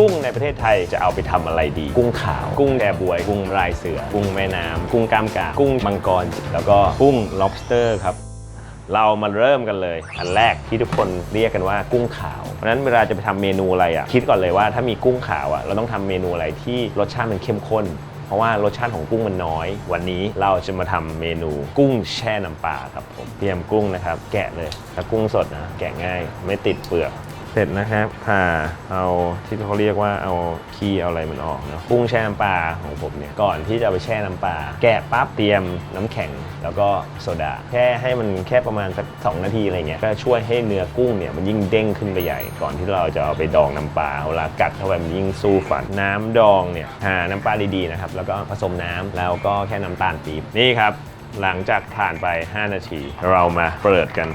กุ้งในประเทศไทยจะเอาไปทำอะไรดี กุ้งขาว กุ้งแดบวย กุ้งลายเสือ กุ้งแม่น้ำกุ้งกล้ามกามกุ้งมังกร แล้วก็กุ้ง lobster ครับ เรามาเริ่มกันเลย อันแรกที่ทุกคนเรียกกันว่ากุ้งขาว เพราะนั้นเวลาจะไปทำเมนูอะไรอะ คิดก่อนเลยว่าถ้ามีกุ้งขาวอะ เราต้องทำเมนูอะไรที่รสชาติมันเข้มข้น เพราะว่ารสชาติของกุ้งมันน้อย วันนี้เราจะมาทำเมนูกุ้งแช่น้ำปลาครับผม เตรียมกุ้งนะครับ แกะเลยถ้ากุ้งสดนะ แกะง่าย ไม่ติดเปลือก เสร็จนะครับผ่าเอาที่เขาเรียกว่าเอาขี้เอาอะไรมันออกเนาะกุ้งแช่น้ำปลาของผมเนี่ยก่อนที่จะไปแช่น้ำปลาแกะปั๊บเตรียมน้ำแข็งแล้วก็โซดา แค่ให้มันแค่ประมาณสักสองนาทีอะไรเงี้ยก็ช่วยให้เนื้อกุ้งเนี่ยมันยิ่งเด้งขึ้นไปใหญ่ ก่อนที่เราจะเอาไปดองน้ำปลาเวลากัดเข้าไปมันยิ่งสู้ฟันน้ำดองเนี่ยหาน้ำปลาดีๆนะครับแล้วก็ผสมน้ำแล้วก็แค่น้ำตาลปี๊บนี่ครับหลังจากผ่านไป 5 นาที เรามาเปิดกัน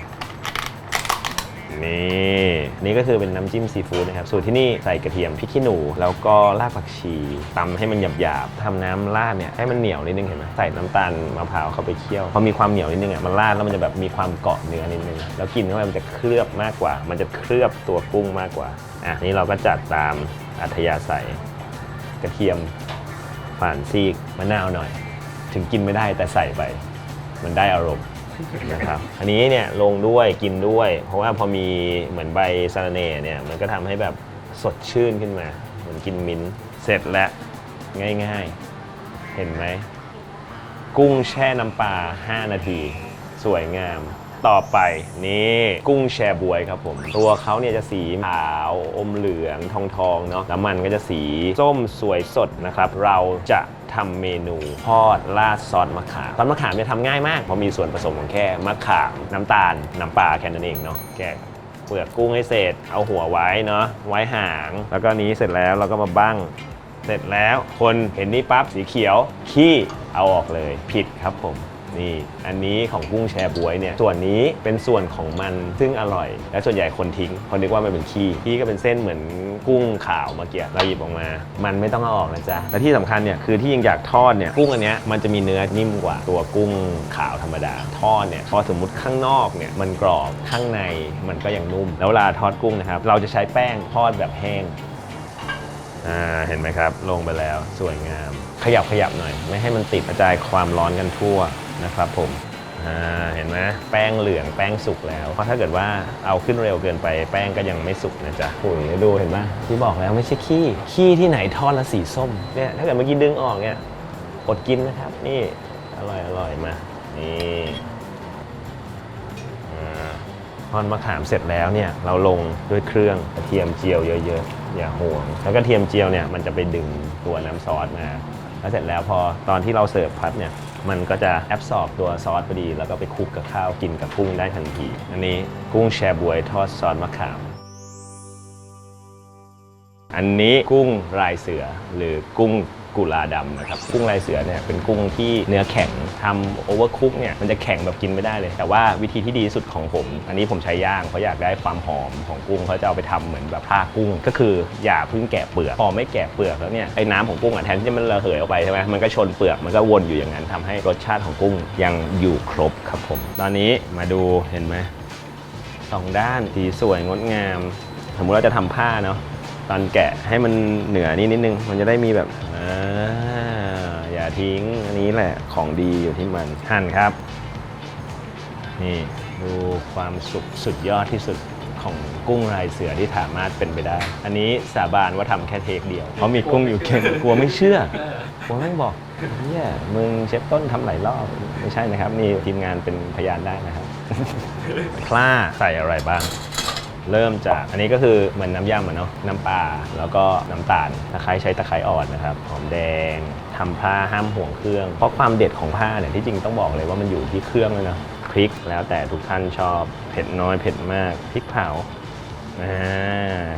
นี่นี่ก็คือเป็นน้ำจิ้มซีฟู้ดนะครับ สูตรที่นี่ใส่กระเทียมพริกขี้หนู แล้วก็รากผักชีตำให้มันหยาบๆทำน้ำราดเนี่ยให้มันเหนียวนิดนึงเห็นไหมใส่น้ำตาลมะพร้าวเข้าไปเคี่ยวพอมีความเหนียวนิดนึงอะมันราดแล้วมันจะแบบมีความเกาะเนื้อนิดนึงแล้วกินเข้าไปมันจะเคลือบมากกว่า มันจะเคลือบตัวกุ้งมากกว่าอะนี่เราก็จัดตามอัธยาศัยกระเทียมผ่านซีกมะนาวหน่อย ถึงกินไม่ได้แต่ใส่ไป มันได้อารมณ์ นะครับอันนี้เนี่ยลงด้วยกินด้วย เพราะว่าพอมีเหมือนใบสะระเน่เนี่ยมันก็ทำให้แบบสดชื่นขึ้นมา เหมือนกินมิ้นท์เสร็จแล้วง่ายๆ เห็นไหม กุ้งแช่น้ำปลา 5 นาที สวยงาม ต่อไปนี่กุ้งแชบวยครับผม ตัวเขาเนี่ยจะสีขาวอมเหลืองทองทองเนาะแล้วมันก็จะสีส้มสวยสดนะครับ เราจะทำเมนูทอดราดซอสมะขามซอสมะขามเนี่ยทำง่ายมากเพราะมีส่วนผสมของแค่มะขาม น้ำตาล น้ำปลาแค่นั้นเองเนาะแกะเปลือกกุ้งให้เสร็จ เอาหัวไว้เนาะไว้หาง แล้วก็นี้เสร็จแล้วเราก็มาบั้งเสร็จแล้ว คนเห็นนี่ปั๊บสีเขียวขี้เอาออกเลยผิดครับผม นี่ อันนี้ของกุ้งแชบวยเนี่ยส่วนนี้เป็นส่วนของมันซึ่งอร่อย และส่วนใหญ่คนทิ้งคนนึกว่ามันเป็นขี้ขี้ก็เป็นเส้นเหมือนกุ้งขาวเมื่อกี้เราหยิบออกมา มันไม่ต้องเอาออกนะจ๊ะและที่สำคัญเนี่ยคือที่ยังอยากทอดเนี่ยกุ้งอันเนี้ยมันจะมีเนื้อนิ่มกว่าตัวกุ้งขาวธรรมดาทอดเนี่ยพอสมมติข้างนอกเนี่ยมันกรอบข้างในมันก็ยังนุ่ม แล้วเวลาทอดกุ้งนะครับเราจะใช้แป้งทอดแบบแห้งอ่าเห็นไหมครับ ลงไปแล้วสวยงาม ขยับขยับหน่อย ไม่ให้มันติดกระจายความร้อนกันทั่ว นะครับผมเห็นไหมแป้งเหลืองแป้งสุกแล้ว เพราะถ้าเกิดว่าเอาขึ้นเร็วเกินไปแป้งก็ยังไม่สุกนะจ๊ะหุ่นดูเห็นไหมที่บอกแล้วไม่ใช่ขี้ ขี้ที่ไหนทอดแล้วสีส้มเนี่ยถ้าเกิดเมื่อกี้ดึงออกเนี่ยอดกินนะครับ นี่อร่อยอร่อยมานี่ทอดมะขามเสร็จแล้วเนี่ยเราลงด้วยเครื่องกระเทียมเจียวเยอะๆอย่าห่วง แล้วกระเทียมเจียวเนี่ยมันจะไปดึงตัวน้ำซอสมาแล้วเสร็จแล้วพอตอนที่เราเสิร์ฟพัดเนี่ย มันก็จะแอบซอบตัวซอสพอดี แล้วก็ไปคลุกกับข้าวกินกับกุ้งได้ทันที อันนี้กุ้งแชบวยทอดซอสมะขาม อันนี้กุ้งลายเสือหรือกุ้ง กุลาดำนะครับกุ้งลายเสือเนี่ยเป็นกุ้งที่เนื้อแข็งทำโอเวอร์คุกเนี่ยมันจะแข็งแบบกินไม่ได้เลย แต่ว่าวิธีที่ดีที่สุดของผม อันนี้ผมใช้ย่างเพราะอยากได้ความหอมของกุ้งเขาจะเอาไปทำเหมือนแบบผ้ากุ้ง ก็คืออย่าเพิ่งแกะเปลือกพอไม่แกะเปลือกแล้วเนี่ยไอ้น้ำของกุ้งอะแทนที่จะมันระเหยออกไปใช่ไหมมันก็ชนเปลือกมันก็วนอยู่อย่างนั้นทำให้รสชาติของกุ้งยังอยู่ครบครับผม ตอนนี้มาดูเห็นไหมสองด้านสีสวยงดงาม สมมุติเราจะทำผ้าเนาะตอนแกะให้มันเหนือนี่นิดนึง มันจะได้มีแบบ อ่าอย่าทิ้งอันนี้แหละของดีอยู่ที่มันหั่นครับ นี่ดูความสุขสุดยอดที่สุดของกุ้งลายเสือที่สามารถเป็นไปได้ อันนี้สาบานว่าทำแค่เทคเดียว เพราะมีกุ้งอยู่เค็มกลัวไม่เชื่อกลัวไม่งบอกเนี่ยมึงเชฟต้นทำหลายรอบ ไม่ใช่นะครับ นี่ทีมงานเป็นพยานได้นะครับ คล้าใส่อะไรบ้าง เริ่มจากอันนี้ก็คือเหมือนน้ำยำอะเนาะน้ำปลาแล้วก็น้ำตาลตะไคร้ใช้ตะไคร้อ่อนนะครับหอมแดงทำผ้าห้ามห่วงเครื่อง เพราะความเด็ดของผ้าเนี่ยที่จริงต้องบอกเลยว่ามันอยู่ที่เครื่องเลยนะพริกแล้วแต่ทุกท่านชอบเผ็ดน้อยเผ็ดมากพริกเผา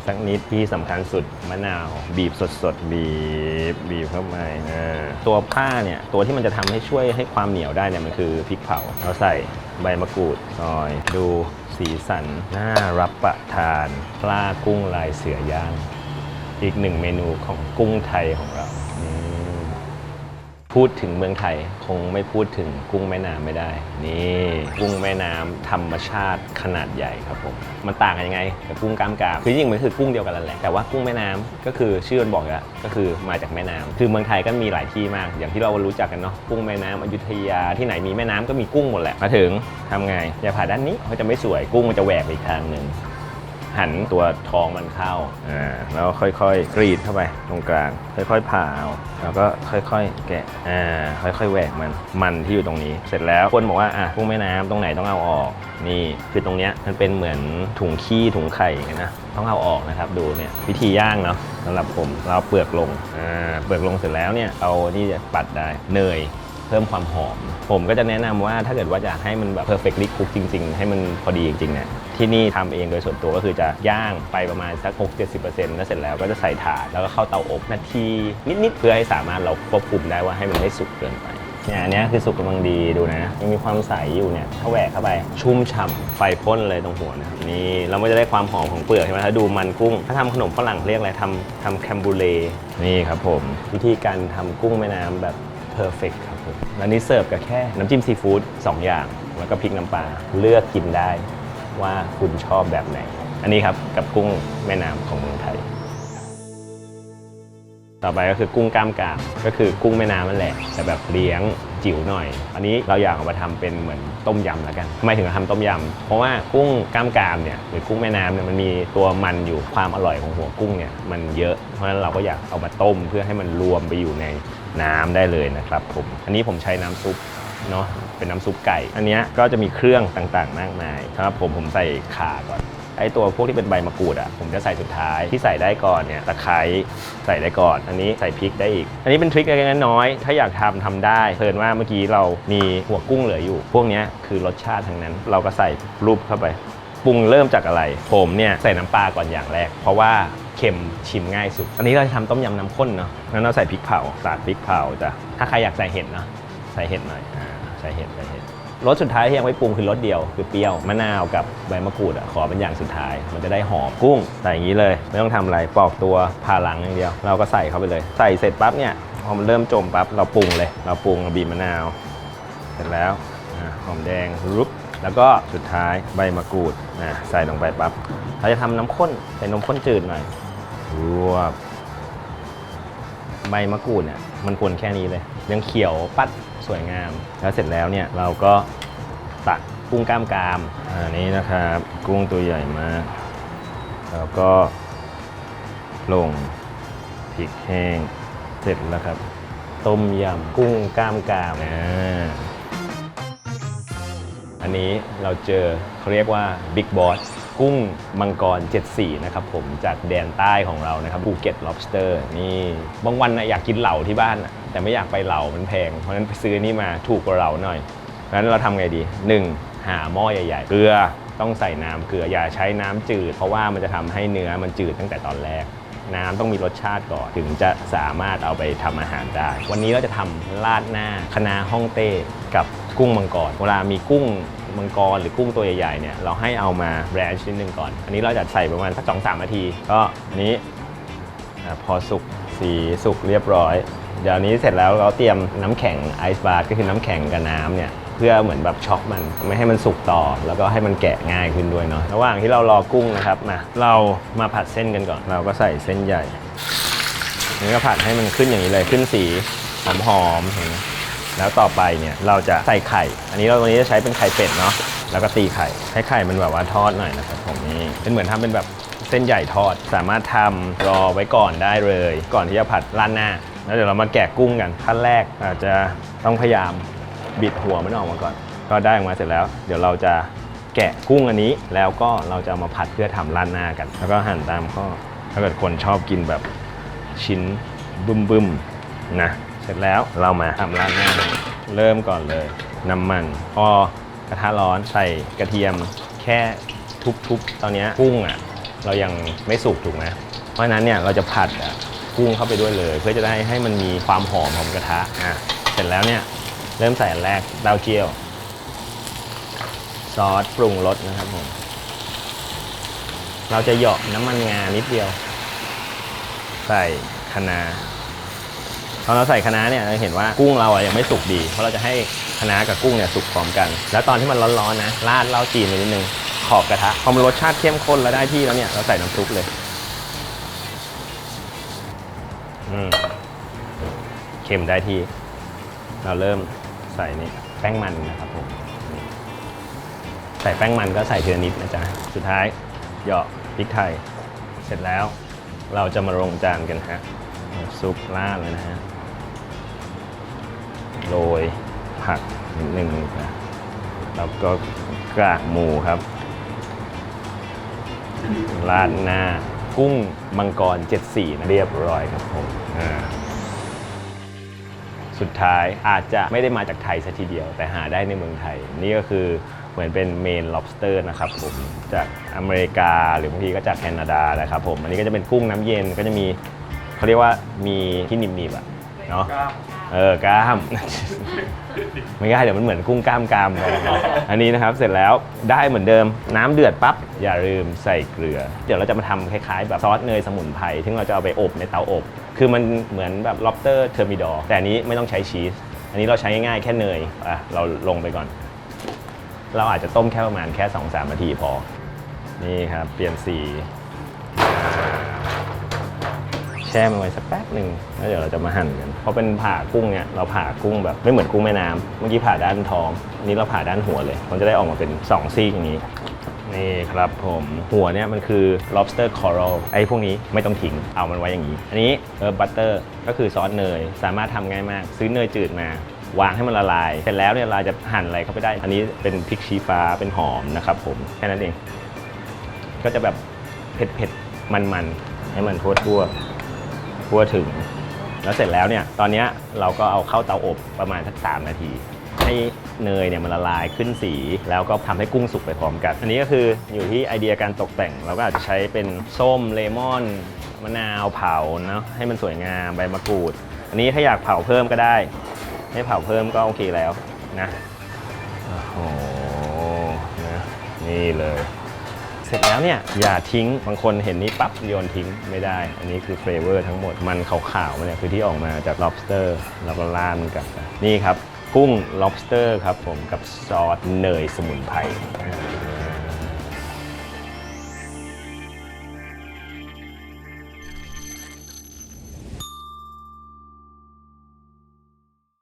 สักนิดที่สำคัญสุดมะนาว บีบสดๆ บีบบีบเข้าไปอ่าตัวผ้าเนี่ยตัวที่มันจะทำให้ช่วยให้ความเหนียวได้เนี่ยมันคือพริกเผาเราใส่ ใบมะกรูดซอย ดูสีสันน่ารับประทานปลากุ้งลายเสือย่าง อีกหนึ่งเมนูของกุ้งไทยของเรานี่ พูดถึงเมืองไทยคงไม่พูดถึงกุ้งแม่น้ำไม่ได้ นี่กุ้งแม่น้ำธรรมชาติขนาดใหญ่ครับผมมันต่างกันยังไงกับกุ้งกล้ามกรามคือจริงมันคือกุ้งเดียวกันนั่นแหละแต่ว่ากุ้งแม่น้ำก็คือชื่อมันบอกแล้วก็คือมาจากแม่น้ำคือเมืองไทยก็มีหลายที่มาก อย่างที่เรารู้จักกันเนาะกุ้งแม่น้ำอยุธยาที่ไหนมีแม่น้ำก็มีกุ้งหมดแหละมาถึงทำไงอย่าผ่าด้านนี้เขาจะไม่สวยกุ้งมันจะแหวกไปอีกทางหนึ่ง หันตัวท้องมันเข้าอ่าแล้วค่อยๆกรีดเข้าไปตรงกลาง ค่อยๆผ่าเอาแล้วก็ค่อยๆ แกะอ่าค่อยๆแหวกมันมันที่อยู่ตรงนี้ เสร็จแล้วคนบอกว่าอะกุ้งแม่น้ำตรงไหนต้องเอาออก นี่คือตรงเนี้ยมันเป็นเหมือนถุงขี้ถุงไข่เงี้ยนะต้องเอาออกนะครับดูเนี่ยวิธีย่างเนาะสำหรับผมเราเอาเปลือกลงอ่าเปลือกลงเสร็จแล้วเนี่ยเอาที่จะปัดได้เนย เพิ่มความหอม ผมก็จะแนะนำว่าถ้าเกิดว่าอยากให้มันแบบ perfectly cook จริง ๆ ให้มันพอดีจริงๆเนี่ยที่นี่ทำเองโดยส่วนตัวก็คือจะย่างไปประมาณสัก 6-70%แล้วเสร็จแล้วก็จะใส่ถาดแล้วก็เข้าเตาอบนาทีนิดๆเพื่อให้สามารถเราควบคุมได้ว่าให้มันไม่สุกเกินไปเนี่ยอันนี้คือสุกกำลังดีดูนะยังมีความใสอยู่เนี่ยถ้าแหวกเข้าไปชุ่มฉ่ำไฟพ่นเลยตรงหัวนะครับนี่เราก็จะได้ความหอมของเปลือกใช่ไหมถ้าดูมันกุ้ง ถ้าทำขนมฝรั่งเรียกอะไรทำทำแคมบูเลนี่ครับผม วิธีการทำกุ้งแม่น้ำแบบ perfect ครับผมแล้วนี้เสิร์ฟกับแค่น้ำจิ้มซีฟู้ด2อย่าง แล้วก็พริกน้ำปลาเลือกกินได้ว่าคุณชอบแบบไหน อันนี้ครับกับกุ้งแม่น้ำของเมืองไทย ต่อไปก็คือกุ้งกล้ามกรามก็คือกุ้งแม่น้ำนั่นแหละแต่แบบเลี้ยงจิ๋วหน่อย อันนี้เราอยากเอามาทำเป็นเหมือนต้มยำแล้วกันทำไมถึงทำต้มยำ เพราะว่ากุ้งกล้ามกรามเนี่ยหรือกุ้งแม่น้ำเนี่ยมันมีตัวมันอยู่ความอร่อยของหัวกุ้งเนี่ยมันเยอะ เพราะฉะนั้นเราก็อยากเอามาต้มเพื่อให้มันรวมไปอยู่ใน น้ำได้เลยนะครับผม อันนี้ผมใช้น้ำซุปเนาะเป็นน้ำซุปไก่ อันนี้ก็จะมีเครื่องต่างๆ มากมายสำหรับผมผมใส่ข่าก่อนไอตัวพวกที่เป็นใบมะกรูดอะผมจะใส่สุดท้ายที่ใส่ได้ก่อนเนี่ยตะไคร้ใส่ได้ก่อน อันนี้ใส่พริกได้อีก อันนี้เป็นทริคเล็กๆน้อยๆถ้าอยากทำทำได้เพลินว่าเมื่อกี้เรามีหัวกุ้งเหลืออยู่ พวกนี้คือรสชาติทั้งนั้น เราก็ใส่รูปเข้าไปปรุงเริ่มจากอะไร ผมเนี่ยใส่น้ำปลาก่อนอย่างแรก เพราะว่า ค็มชิมง่ายสุด อันนี้เราจะทำต้มยำน้ำข้นเนาะงั้นเราใส่พริกเผาสาดพริกเผาจ้ะถ้าใครอยากใส่เห็ดเนาะใส่เห็ดหน่อยอ่าใส่เห็ดใส่เห็ดรสสุดท้ายที่ยังไม่ปรุงคือรสเดียวคือเปรี้ยวมะนาวกับใบมะกรูดอะขอเป็นอย่างสุดท้าย มันจะได้หอมกุ้งใส่อย่างนี้เลย ไม่ต้องทำอะไรปอกตัวผ่าหลังอย่างเดียว เราก็ใส่เข้าไปเลย ใส่เสร็จปั๊บเนี่ยพอมันเริ่มจมปั๊บเราปรุงเลย เราปรุงเราบีบมะนาว เสร็จแล้วอะหอมแดงรุบแล้วก็สุดท้ายใบมะกรูดนะใส่ลงไปปั๊บเราจะทำน้ำข้นใส่นมข้นจืดหน่อย รวบใบมะกรูดเนี่ยมันควรแค่นี้เลย ยังเขียวปัดสวยงาม แล้วเสร็จแล้วเนี่ยเราก็ตักกุ้งกล้ามกรามอันนี้นะครับกุ้งตัวใหญ่มากแล้วก็ลงพริกแห้งเสร็จแล้วครับ ต้มยำกุ้งกล้ามกรามอันนี้เราเจอเขาเรียกว่า Big Boss กุ้งมังกร 74 นะครับผมจากแดนใต้ของเรานะครับภูเก็ต lobster นี่บางวันนะอยากกินเหล่าที่บ้านนะแต่ไม่อยากไปเหล่ามันแพง เพราะฉะนั้นไปซื้อนี่มาถูกกว่าเหล่าหน่อยเพราะฉะนั้นเราทำไงดี 1. หาหม้อใหญ่ๆเกลือต้องใส่น้ำเกลืออย่าใช้น้ำจืด เพราะว่ามันจะทำให้เนื้อมันจืดตั้งแต่ตอนแรกน้ำต้องมีรสชาติก่อน ถึงจะสามารถเอาไปทำอาหารได้ วันนี้เราจะทำราดหน้าคะน้าฮ่องเต้กับกุ้งมังกร เวลามีกุ้ง มังกรหรือกุ้งตัวใหญ่ๆเนี่ยเราให้เอามาแบรนช์นิดนึงก่อน อันนี้เราจะใส่ประมาณสักสองสามนาที ก็อันนี้อะพอสุกสีสุกเรียบร้อย เดี๋ยวนี้เสร็จแล้วเราเตรียมน้ำแข็งไอซ์บาร์ก็คือน้ำแข็งกับน้ำเนี่ยเพื่อเหมือนแบบช็อกมันไม่ให้มันสุกต่อ แล้วก็ให้มันแกะง่ายขึ้นด้วยเนาะระหว่างที่เรารอกุ้งนะครับมาเรามาผัดเส้นกันก่อน เราก็ใส่เส้นใหญ่นี่ก็ผัดให้มันขึ้นอย่างนี้เลยขึ้นสีหอมๆเห็นไหม แล้วต่อไปเนี่ยเราจะใส่ไข่ อันนี้เราตรงนี้จะใช้เป็นไข่เป็ดเนาะแล้วก็ตีไข่ให้ไข่มันแบบว่าทอดหน่อยนะครับผมนี่เป็นเหมือนทำเป็นแบบเส้นใหญ่ทอด สามารถทำรอไว้ก่อนได้เลย ก่อนที่จะผัดร้านหน้า แล้วเดี๋ยวเรามาแกะกุ้งกันขั้นแรกอาจจะต้องพยายามบิดหัวมันออกมาก่อน ก็ได้ออกมาเสร็จแล้ว เดี๋ยวเราจะแกะกุ้งอันนี้ แล้วก็เราจะเอามาผัดเพื่อทำร้านหน้ากัน แล้วก็หั่นตามข้อถ้าเกิดคนชอบกินแบบชิ้นบึ้มๆนะ เสร็จแล้วเรามาทำราดหน้าเริ่มก่อนเลยน้ำมันพอกระทะร้อนใส่กระเทียมแค่ทุบๆ ตอนนี้กุ้งอะเรายังไม่สุกถูกไหมเพราะนั้นเนี่ยเราจะผัดอะกุ้งเข้าไปด้วยเลย เพื่อจะได้ให้มันมีความหอมของกระทะอะเสร็จแล้วเนี่ยเริ่มใส่อันแรกดาวเจียว ซอสปรุงรสนะครับผมเราจะเหยาะน้ำมันงานิดเดียว ใส่คะน้า ตอนเราใส่คะน้าเนี่ยเราเห็นว่ากุ้งเราอะยังไม่สุกดี เพราะเราจะให้คะน้ากับกุ้งเนี่ยสุกพร้อมกัน แล้วตอนที่มันร้อนๆนะราดเหล้าจีนไปนิดนึงขอบกระทะพอมันรสชาติเข้มข้นแล้วได้ที่แล้วเนี่ยเราใส่น้ำซุปเลยอืมเค็มได้ที่ เราเริ่มใส่นี่แป้งมันนะครับผมใส่แป้งมันก็ใส่เทีละนิดนะจ๊ะสุดท้ายเหยาะพริกไทย เสร็จแล้วเราจะมาลงจานกันฮะซุปราดเลยนะฮะ โรยผักนิดนึงนะแล้วก็กากหมูครับ ราดหน้ากุ้งมังกร 74 นะ เรียบร้อยครับผมอ่าสุดท้ายอาจจะไม่ได้มาจากไทยซะทีเดียว แต่หาได้ในเมืองไทย นี่ก็คือเหมือนเป็นเมน lobster นะครับผมจากอเมริกาหรือบางทีก็จากแคนาดานะครับผมอันนี้ก็จะเป็นกุ้งน้ำเย็นก็จะมีเขาเรียกว่ามีที่หนิบๆอะเนาะ เออกล้าม ไม่ได้เดี๋ยวมันเหมือนกุ้งกล้ามกรามไปอันนี้นะครับเสร็จแล้วได้เหมือนเดิมน้ำเดือดปั๊บอย่าลืมใส่เกลือ เดี๋ยวเราจะมาทำคล้ายๆ แบบซอสเนยสมุนไพรที่เราจะเอาไปอบในเตาอบ คือมันเหมือนแบบ lobster thermidor แต่อันนี้ไม่ต้องใช้ชีสอันนี้เราใช้ง่ายๆแค่เนยอะเราลงไปก่อน เราอาจจะต้มแค่ประมาณแค่ 2-3นาทีพอ นี่ครับ เปลี่ยนสี แช่มันไว้สักแป๊บหนึ่งแล้วเดี๋ยวเราจะมาหั่นกันเพราะเป็นผ่ากุ้งเนี่ยเราผ่ากุ้งแบบไม่เหมือนกุ้งแม่น้ำเมื่อกี้ผ่าด้านท้องอันนี้เราผ่าด้านหัวเลย มันจะได้ออกมาเป็น2ซี่อย่างนี้นี่ครับผมหัวเนี่ยมันคือ lobster coral ไอ้พวกนี้ไม่ต้องทิ้งเอามันไว้อย่างนี้ อันนี้เออบัตเตอร์ก็คือซอสเนย สามารถทำง่ายมาก ซื้อเนยจืดมาวางให้มันละลาย เสร็จแล้วเนี่ยเราจะหั่นอะไรเข้าไปได้ อันนี้เป็นพริกชี้ฟ้าเป็นหอมนะครับผมแค่นั้นเอง ก็จะแบบเผ็ดเผ็ดมันมันๆให้มันทั่วทั่วๆ ทั่วถึง แล้วเสร็จแล้วเนี่ยตอนนี้เราก็เอาเข้าเตาอบประมาณสักสามนาที ให้เนยเนี่ยมันละลายขึ้นสี แล้วก็ทำให้กุ้งสุกไปพร้อมกัน อันนี้ก็คืออยู่ที่ไอเดียการตกแต่ง เราก็อาจจะใช้เป็นส้มเลมอนมะนาวเผาเนาะให้มันสวยงามใบมะกรูด อันนี้ถ้าอยากเผาเพิ่มก็ได้ ไม่เผาเพิ่มก็โอเคแล้วนะโอ้โหนะนี่เลย สร็จแล้วเนี่ยอย่าทิ้งบางคนเห็นนี้ปั๊บโยนทิ้งไม่ได้ อันนี้คือเฟลเวอร์ทั้งหมดมันขาวๆเนี่ยคือที่ออกมาจาก lobster แล้วก็รามันกลับนี่ครับกุ้ง lobster ครับผมกับซอสเนยสมุนไพร